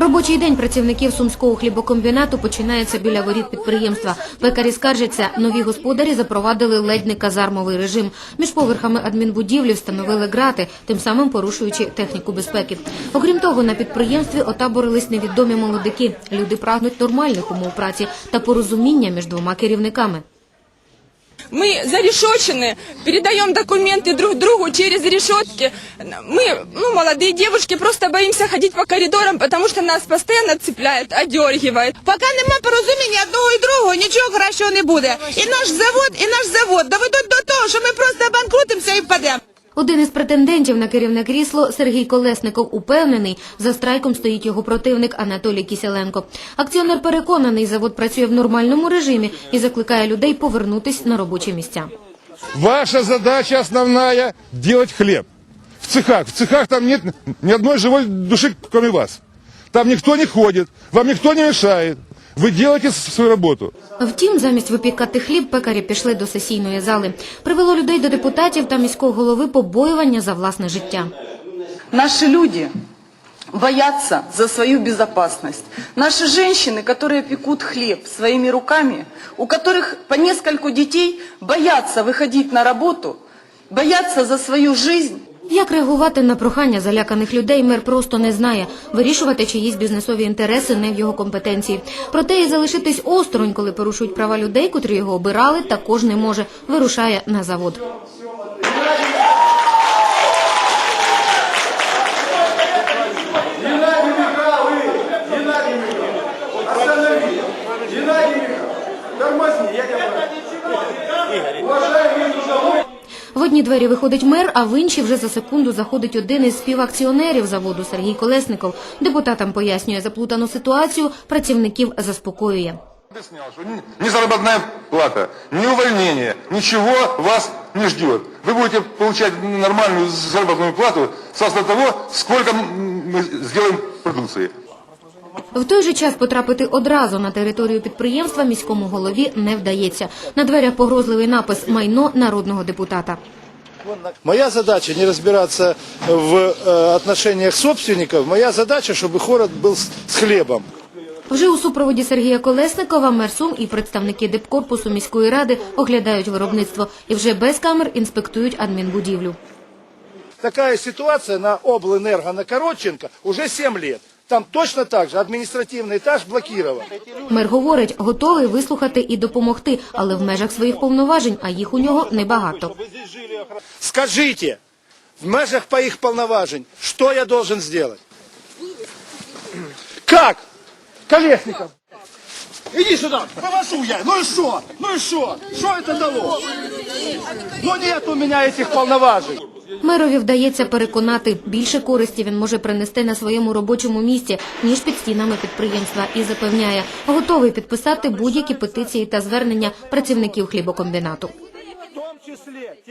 Робочий день працівників сумського хлібокомбінату починається біля воріт підприємства. Пекарі скаржаться, нові господарі запровадили ледь не казармовий режим. Між поверхами адмінбудівлі встановили грати, тим самим порушуючи техніку безпеки. Окрім того, на підприємстві отаборились невідомі молодики. Люди прагнуть нормальних умов праці та порозуміння між двома керівниками. Мы зарешочены, передаем документы друг другу через решетки. Мы, ну, молодые девушки, просто боимся ходить по коридорам, потому что нас постоянно цепляет, одергивает. Поки нема порозуміння одного і другого, нічого кращого не буде. І наш завод, і наш завод доведуть до того, що ми один із претендентів на керівне крісло Сергій Колесников упевнений, за страйком стоїть його противник Анатолій Кіселенко. Акціонер переконаний, завод працює в нормальному режимі і закликає людей повернутись на робочі місця. Ваша задача основная – делать хлеб. В цехах. В цехах там нет ни одной живой души, вас. Там никто не ходит, вам никто не мешает. Вы делаете свою работу. Втім, замість випікати хліб, пекарі пішли до сесійної зали. Привело людей до депутатів та міського голови побоювання за власне життя. Наши люди боятся за свою безопасность. Наши женщины, которые пекут хлеб своими руками, у которых по нескольку детей, боятся выходить на работу, боятся за свою жизнь. Як реагувати на прохання заляканих людей, мер просто не знає. Вирішувати чиїсь бізнесові інтереси не в його компетенції. Проте і залишитись осторонь, коли порушують права людей, котрі його обирали, також не може. Вирушає на завод. В одні двері виходить мер, а в інші вже за секунду заходить один із співакціонерів заводу Сергій Колесников. Депутатам пояснює заплутану ситуацію, працівників заспокоює. Объяснял, что ни- ни заработная плата, ни увольнение, ничего вас не ждет. Вы будете получать нормальную заработную плату согласно того, сколько м, мы сделаем продукции. В той же час потрапити одразу на територію підприємства міському голові не вдається. На дверях погрозливий напис «Майно народного депутата». Моя задача не разбираться в э, отношениях собственников. Моя задача, чтобы город был с, с хлебом. Вже у супроводі Сергія Колесникова мер Сум і представники депкорпусу міської ради оглядають виробництво і вже без камер інспектують адмінбудівлю. Такая ситуация на облэнерго на Коротченко уже 7 лет. Там точно так же административный этаж блокирован. Мер говорить, готовий вислухати і допомогти, але в межах своїх повноважень, а їх у нього небагато. Скажите, в межах по их полноважень, что я должен сделать? Как? Колесников! Иди сюда, повожу я. Ну и что? Ну и что? Что это дало? Ну нет у меня этих полноважень. Мерові вдається переконати, більше користі він може принести на своєму робочому місці, ніж під стінами підприємства, і запевняє, готовий підписати будь-які петиції та звернення працівників хлібокомбінату.